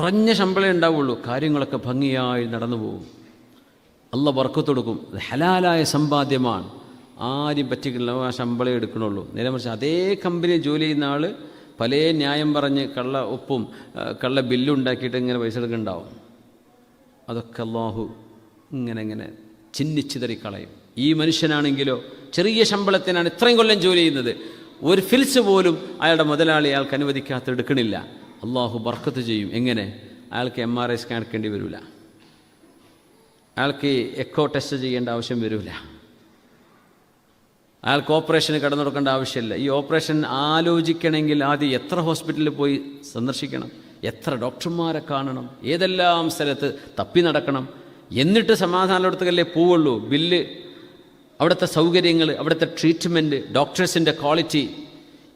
കുറഞ്ഞ ശമ്പളമേ ഉണ്ടാവുള്ളൂ. കാര്യങ്ങളൊക്കെ ഭംഗിയായി നടന്നു പോകും. അല്ല വർക്കത്ത് കൊടുക്കും. ഹലാലായ സമ്പാദ്യമാണ്. ആരും പറ്റിക്കില്ല. ആ ശമ്പളം എടുക്കണുള്ളൂ. നേരെ മറിച്ച് അതേ കമ്പനി ജോലി ചെയ്യുന്ന ആൾ പല ന്യായം പറഞ്ഞ് കള്ള ഒപ്പും കള്ള ബില്ലും ഉണ്ടാക്കിയിട്ട് ഇങ്ങനെ പൈസ എടുക്കുന്നുണ്ടാവും അതൊക്കെ അള്ളാഹു ഇങ്ങനെ ഇങ്ങനെ ചിന്നിച്ചിതറി കളയും ഈ മനുഷ്യനാണെങ്കിലോ ചെറിയ ശമ്പളത്തിനാണ് ഇത്രയും കൊല്ലം ജോലി ചെയ്യുന്നത്. ഒരു ഫിൽസ് പോലും അയാളുടെ മുതലാളി അയാൾക്ക് അനുവദിക്കാത്ത എടുക്കണില്ല. അള്ളാഹു ബർക്കത്ത് ചെയ്യും. എങ്ങനെ? അയാൾക്ക് എം ആർ ഐ സ്കാൻ എടുക്കേണ്ടി വരില്ല അയാൾക്ക് എക്കോ ടെസ്റ്റ് ചെയ്യേണ്ട ആവശ്യം വരില്ല അയാൾക്ക് ഓപ്പറേഷന് കടന്നു കൊടുക്കേണ്ട ആവശ്യമില്ല. ഈ ഓപ്പറേഷൻ ആലോചിക്കണമെങ്കിൽ ആദ്യം എത്ര ഹോസ്പിറ്റലിൽ പോയി സന്ദർശിക്കണം? എത്ര ഡോക്ടർമാരെ കാണണം? ഏതെല്ലാം സ്ഥലത്ത് തപ്പി നടക്കണം? എന്നിട്ട് സമാധാനത്തിലല്ലേ പോവുള്ളൂ? ബില്ല് അവിടുത്തെ സൗകര്യങ്ങൾ അവിടുത്തെ ട്രീറ്റ്മെന്റ് ഡോക്ടേഴ്സിന്റെ ക്വാളിറ്റി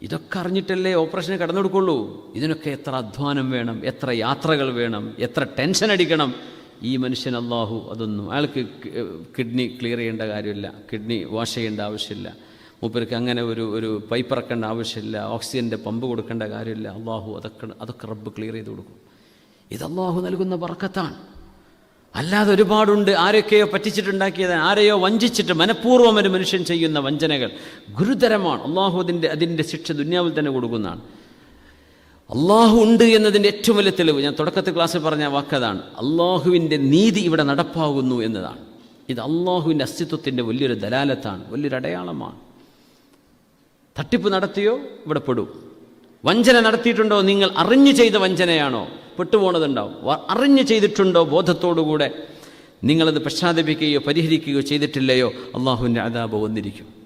ഇതൊക്കെ അറിഞ്ഞിട്ടല്ലേ ഓപ്പറേഷന് കടന്നു കൊടുക്കുള്ളൂ ഇതിനൊക്കെ എത്ര അധ്വാനം വേണം എത്ര യാത്രകൾ വേണം എത്ര ടെൻഷൻ അടിക്കണം? ഈ മനുഷ്യൻ അള്ളാഹു അതൊന്നും അയാൾക്ക് കിഡ്നി ക്ലിയർ ചെയ്യേണ്ട കാര്യമില്ല കിഡ്നി വാഷ് ചെയ്യേണ്ട ആവശ്യമില്ല മൂപ്പർക്ക് അങ്ങനെ ഒരു ഒരു പൈപ്പ് ഇറക്കേണ്ട ആവശ്യമില്ല ഓക്സിജന്റെ പമ്പ് കൊടുക്കേണ്ട കാര്യമില്ല അള്ളാഹു അതൊക്കെ അതൊക്കെ റബ്ബ് ക്ലിയർ ചെയ്ത് കൊടുക്കും. ഇത് അള്ളാഹു നൽകുന്ന ബർക്കത്താണ് അല്ലാതെ ഒരുപാടുണ്ട്. ആരൊക്കെയോ പറ്റിച്ചിട്ടുണ്ടാക്കിയത് ആരെയോ വഞ്ചിച്ചിട്ട് മനഃപൂർവം ഒരു മനുഷ്യൻ ചെയ്യുന്ന വഞ്ചനകൾ ഗുരുതരമാണ്. അള്ളാഹു അതിന്റെ അതിന്റെ ശിക്ഷ ദുന്യാവിൽ തന്നെ കൊടുക്കുന്നതാണ്. അള്ളാഹു ഉണ്ട് എന്നതിന്റെ ഏറ്റവും വലിയ തെളിവ് ഞാൻ തുടക്കത്തെ ക്ലാസ്സിൽ പറഞ്ഞ വാക്കതാണ് അള്ളാഹുവിന്റെ നീതി ഇവിടെ നടപ്പാകുന്നു എന്നതാണ്. ഇത് അള്ളാഹുവിന്റെ അസ്തിത്വത്തിന്റെ വലിയൊരു ദലാലത്താണ് വലിയൊരു അടയാളമാണ്. തട്ടിപ്പ് നടത്തിയോ? ഇവിടെ പെടും. വഞ്ചന നടത്തിയിട്ടുണ്ടോ? നിങ്ങൾ അറിഞ്ഞു ചെയ്ത വഞ്ചനയാണോ? പെട്ടുപോണതുണ്ടാവും. അറിഞ്ഞ് ചെയ്തിട്ടുണ്ടോ ബോധത്തോടുകൂടെ? നിങ്ങളത് പശ്ചാത്തപിക്കുകയോ പരിഹരിക്കുകയോ ചെയ്തിട്ടില്ലയോ? അള്ളാഹുവിന്റെ അതാപ് വന്നിരിക്കും.